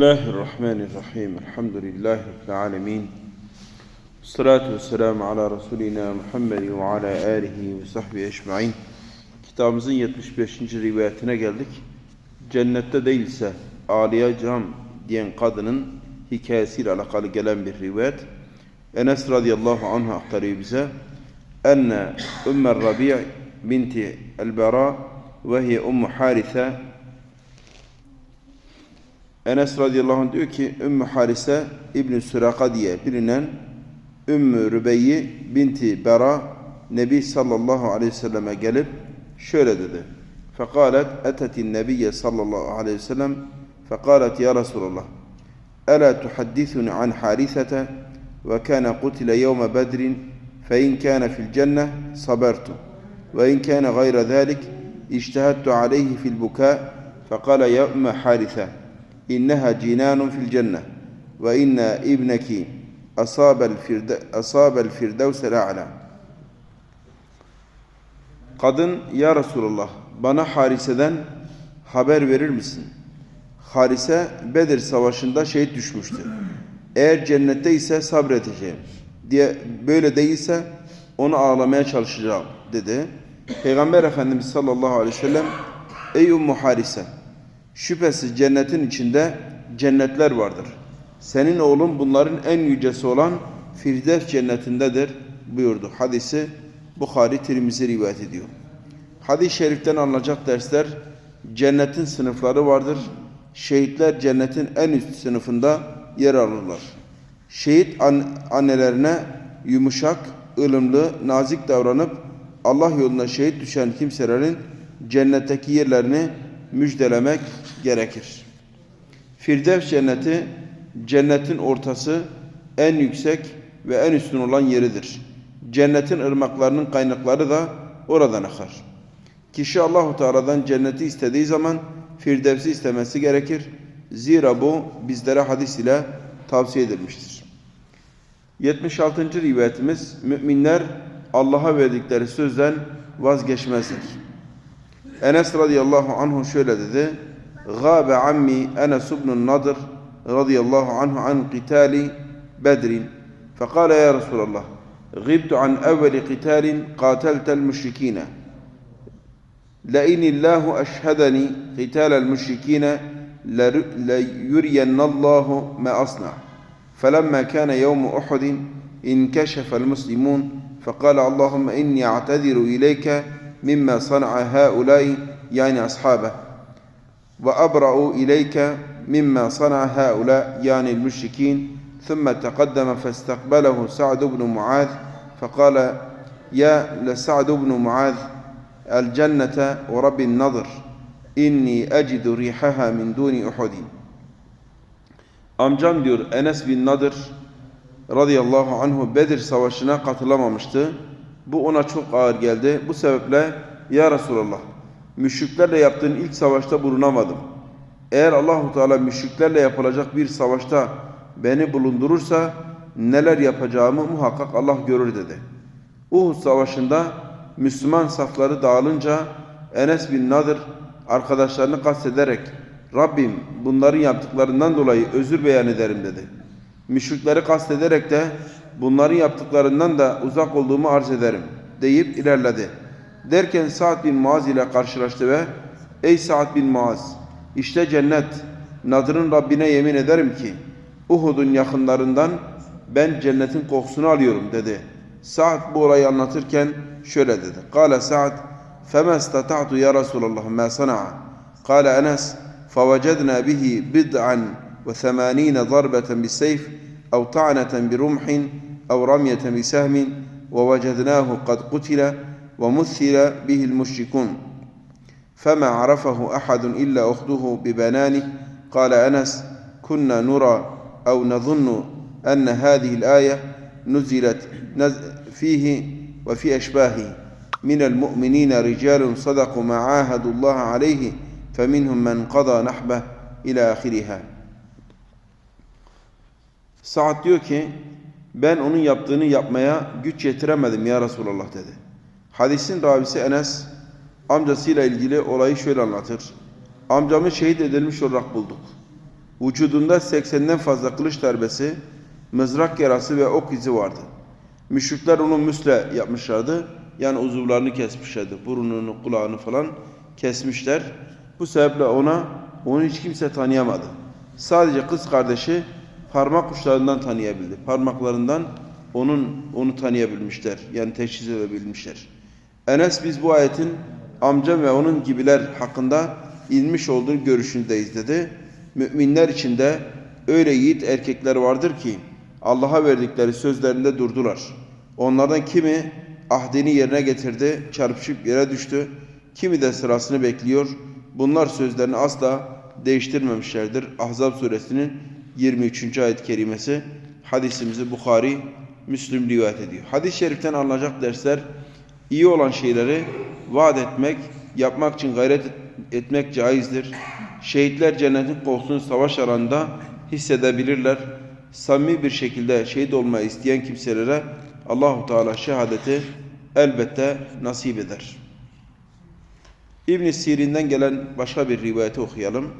الله الرحمن الرحيم الحمد لله رب العالمين والصلاة والسلام على Resulina Muhammed ve ala alihi ve sahbihi ecmaîn. Kitabımızın 75. rivayetine geldik. Cennette değilse ağlayacağım diyen kadının hikayesiyle alakalı gelen bir rivayet. Enes radıyallahu anh aktarıyor bize. Enne Ümmü Rabi' binti el-Bara ve hiye Ummu Harithe Enes radıyallahu anh diyor ki Ümmü Harise İbn-i Süraka diye bilinen Ümmü Rübeyyi binti Bera Nebi sallallahu aleyhi ve selleme gelip şöyle dedi. Fekalet etetin nebiye sallallahu aleyhi ve sellem fekalet ya Resulallah Ela tuhaddithuni an harisete ve kana kutile yevme bedrin fe in kana fil cenne sabertu ve in kana gayre zalik iştehadtu aleyhi fil buka fekale ya ümme harise إنها جنان في الجنة وإن ابنك أصاب الفرد أصاب الفردوس الأعلى Kadın ya Resulallah bana Harise'den haber verir misin? Harise Bedir Savaşı'nda şehit düşmüştü. Eğer cennette ise sabredeceğim diye böyle değilse onu ağlamaya çalışacağım dedi. Peygamber Efendimiz sallallahu aleyhi ve sellem ey Ummu Harise şüphesiz cennetin içinde cennetler vardır. Senin oğlun bunların en yücesi olan Firdevs cennetindedir buyurdu. Hadisi Bukhari Tirmizi rivayet ediyor. Hadis-i şeriften alınacak dersler cennetin sınıfları vardır. Şehitler cennetin en üst sınıfında yer alırlar. Şehit an annelerine yumuşak, ılımlı, nazik davranıp Allah yolunda şehit düşen kimselerin cennetteki yerlerini müjdelemek gerekir. Firdevs cenneti cennetin ortası en yüksek ve en üstün olan yeridir. Cennetin ırmaklarının kaynakları da oradan akar. Kişi Allahu Teala'dan cenneti istediği zaman Firdevs'i istemesi gerekir. Zira bu bizlere hadis ile tavsiye edilmiştir. 76. rivayetimiz müminler Allah'a verdikleri sözden vazgeçmezler. Enes radıyallahu anhu şöyle dedi. Gâbe ammi Enes ibn Nadir radıyallahu anhu an qitali Bedrin. فقال يا رسول الله غبت عن أول قتال قاتلت المشركين لئن الله أشهدني قتال المشركين ليرين الله ما أصنع فلما كان يوم أحد انكشف المسلمون فقال اللهم إني أعتذر إليك مما صنع هؤلاء يعني أصحابه وأبرأ إليك مما صنع هؤلاء يعني المشركين ثم تقدم فاستقبله سعد بن معاذ فقال يا لسعد بن معاذ الجنة ورب النظر إني أجد ريحها من دون أحد Amcam diyor Enes bin Nadir radıyallahu anhu Bedir savaşına katılamamıştı. Bu ona çok ağır geldi. Bu sebeple ya Resulallah müşriklerle yaptığın ilk savaşta bulunamadım. Eğer Allahu Teala müşriklerle yapılacak bir savaşta beni bulundurursa neler yapacağımı muhakkak Allah görür dedi. Uhud savaşında Müslüman safları dağılınca Enes bin Nadir arkadaşlarını kastederek Rabbim bunların yaptıklarından dolayı özür beyan ederim dedi. Müşrikleri kastederek de bunların yaptıklarından da uzak olduğumu arz ederim deyip ilerledi. Derken Sa'd bin Muaz ile karşılaştı ve Ey Sa'd bin Muaz işte cennet Nadır'ın Rabbine yemin ederim ki Uhud'un yakınlarından ben cennetin kokusunu alıyorum dedi. Sa'd bu olayı anlatırken şöyle dedi. Kale Sa'd فَمَا اسْتَطَعْتُ يَا رَسُولَ اللّٰهِ مَا صَنَعَ قال أنس فوجدنا به بضعا وثمانين ضربة بالسيف أو طعنة برمح أو رمية بسهم ووجدناه قد قتل ومثل به المشركون. فما عرفه أحد إلا أخته ببنانه. قال أنس كنا نرى أو نظن أن هذه الآية نزلت فيه وفي أشباهه من المؤمنين رجال صدقوا ما عاهدوا الله عليه فمنهم من قضى نحبه إلى آخرها. Sa'd diyor ki ben onun yaptığını yapmaya güç yetiremedim ya Resulallah dedi. Hadisin ravisi Enes amcasıyla ilgili olayı şöyle anlatır. Amcamı şehit edilmiş olarak bulduk. Vücudunda 80'den fazla kılıç darbesi, mızrak yarası ve ok izi vardı. Müşrikler onu müsle yapmışlardı. Yani uzuvlarını kesmişlerdi. Burnunu, kulağını falan kesmişler. Bu sebeple ona onu hiç kimse tanıyamadı. Sadece kız kardeşi parmak uçlarından tanıyabildi. Parmaklarından onun onu tanıyabilmişler. Yani teşhis edebilmişler. Enes biz bu ayetin amcam ve onun gibiler hakkında inmiş olduğu görüşündeyiz dedi. Müminler içinde öyle yiğit erkekler vardır ki Allah'a verdikleri sözlerinde durdular. Onlardan kimi ahdini yerine getirdi, çarpışıp yere düştü. Kimi de sırasını bekliyor. Bunlar sözlerini asla değiştirmemişlerdir. Ahzab suresinin 23. ayet-i kerimesi hadisimizi Bukhari, Müslim rivayet ediyor. Hadis-i şeriften alınacak dersler iyi olan şeyleri vaat etmek, yapmak için gayret etmek caizdir. Şehitler cennetin kokusunu savaş alanında hissedebilirler. Samimi bir şekilde şehit olmayı isteyen kimselere Allahu Teala şehadeti elbette nasip eder. İbn Sirin'den gelen başka bir rivayeti okuyalım.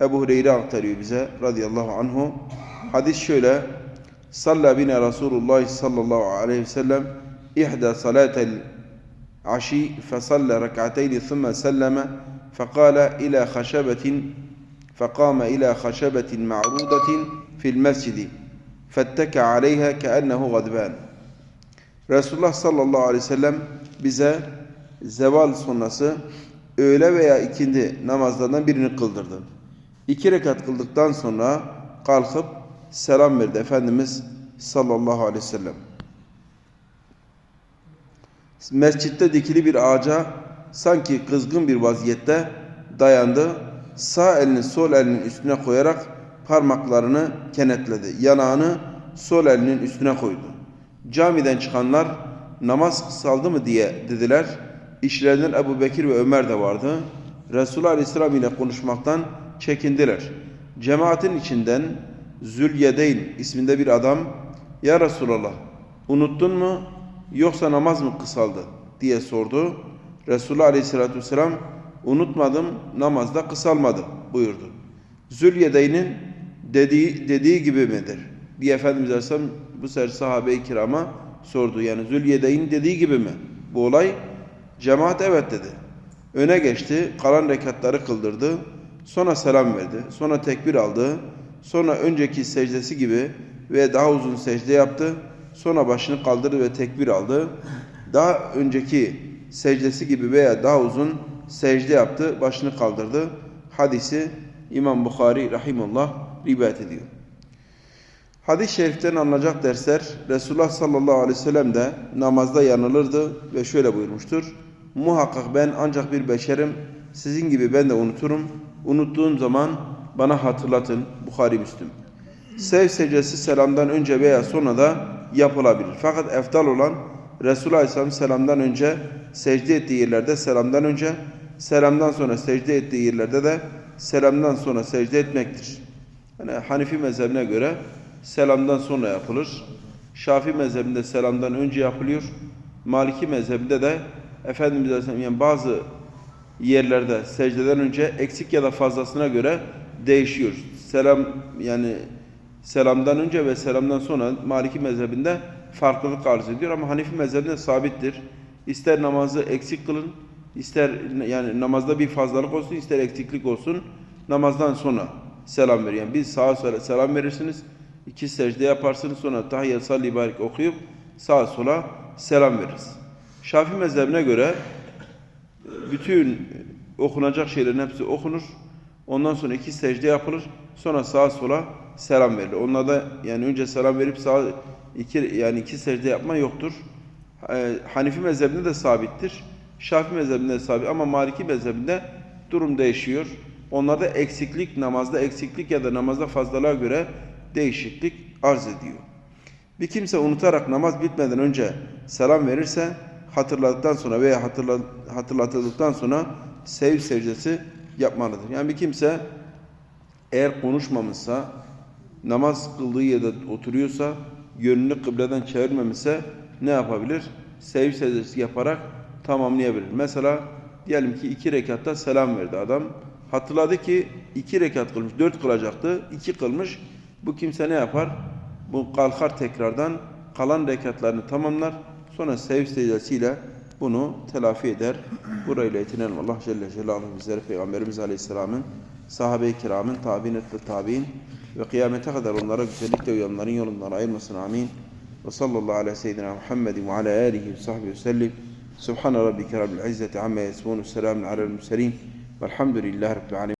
Ebu Hureyre aktarıyor bize radıyallahu anhu. Hadis şöyle. Salla bine Resulullah sallallahu aleyhi ve sellem ihda salatel aşi fesalle rek'ateyni thumma selleme fekala ila haşebetin فقام إلى خشبة معروضة في المسجد فاتكى عليها كأنه غضبان Resulullah sallallahu aleyhi ve sellem bize zeval sonrası öğle veya ikindi namazlarından birini kıldırdı. İki rekat kıldıktan sonra kalkıp selam verdi Efendimiz sallallahu aleyhi ve sellem. Mescitte dikili bir ağaca sanki kızgın bir vaziyette dayandı. Sağ elini sol elinin üstüne koyarak parmaklarını kenetledi. Yanağını sol elinin üstüne koydu. Camiden çıkanlar namaz kısaldı mı diye dediler. İşlerinden Ebu Bekir ve Ömer de vardı. Resulullah Aleyhisselam ile konuşmaktan çekindiler. Cemaatin içinden Zülyedeyn isminde bir adam Ya Resulallah unuttun mu yoksa namaz mı kısaldı diye sordu. Resulullah Aleyhisselatü Vesselam unutmadım namazda kısalmadı buyurdu. Zülyedeyn'in dediği, dediği gibi midir? diye Efendimiz Aleyhisselam bu sefer sahabe-i kirama sordu. Yani Zülyedeyn dediği gibi mi? Bu olay cemaat evet dedi. Öne geçti, kalan rekatları kıldırdı. Sonra selam verdi. Sonra tekbir aldı. Sonra önceki secdesi gibi ve daha uzun secde yaptı. Sonra başını kaldırdı ve tekbir aldı. Daha önceki secdesi gibi veya daha uzun secde yaptı, başını kaldırdı. Hadisi İmam Bukhari rahimullah rivayet ediyor. Hadis-i şeriften alınacak dersler Resulullah sallallahu aleyhi ve sellem de namazda yanılırdı ve şöyle buyurmuştur. Muhakkak ben ancak bir beşerim, sizin gibi ben de unuturum. Unuttuğum zaman bana hatırlatın. Bukhari Müslüm. Sev secdesi selamdan önce veya sonra da yapılabilir. Fakat eftal olan Resulullah Aleyhisselam selamdan önce secde ettiği yerlerde selamdan önce, selamdan sonra secde ettiği yerlerde de selamdan sonra secde etmektir. Yani Hanifi mezhebine göre selamdan sonra yapılır. Şafi mezhebinde selamdan önce yapılıyor. Maliki mezhebinde de Efendimiz Aleyhisselam yani bazı yerlerde secdeden önce eksik ya da fazlasına göre değişiyor. Selam yani selamdan önce ve selamdan sonra Maliki mezhebinde farklılık arz ediyor ama Hanifi mezhebinde sabittir. İster namazı eksik kılın, ister yani namazda bir fazlalık olsun, ister eksiklik olsun. Namazdan sonra selam verin. Yani biz sağa sola selam verirsiniz. iki secde yaparsınız sonra tahiyyat salli okuyup sağa sola selam veririz. Şafii mezhebine göre bütün okunacak şeylerin hepsi okunur. Ondan sonra iki secde yapılır. Sonra sağa sola selam verilir. Onlarda yani önce selam verip sağa iki yani iki secde yapma yoktur. Ee, Hanifi mezhebinde de sabittir. Şafii mezhebinde de sabit ama Maliki mezhebinde durum değişiyor. Onlarda eksiklik, namazda eksiklik ya da namazda fazlalığa göre değişiklik arz ediyor. Bir kimse unutarak namaz bitmeden önce selam verirse hatırladıktan sonra veya hatırla, hatırlatıldıktan sonra sev secdesi yapmalıdır. Yani bir kimse eğer konuşmamışsa, namaz kıldığı yerde oturuyorsa, yönünü kıbleden çevirmemişse ne yapabilir? Sev secdesi yaparak tamamlayabilir. Mesela diyelim ki iki rekatta selam verdi adam. Hatırladı ki iki rekat kılmış, dört kılacaktı, iki kılmış. Bu kimse ne yapar? Bu kalkar tekrardan kalan rekatlarını tamamlar. Sonra sev secdesiyle bunu telafi eder. Burayla yetinelim. Allah Celle Celaluhu bizleri Peygamberimiz Aleyhisselam'ın sahabe-i kiramın tabi'in ve tabi'in ve kıyamete kadar onlara güzellikle uyanların yolundan ayırmasın. Amin. Ve sallallahu ala seyyidina Muhammedin ve ala alihi ve sahbihi ve sellim. Subhane rabbike rabbil izzeti amma yasifun. Selamun alel murselin. Velhamdülillahi rabbil alemin.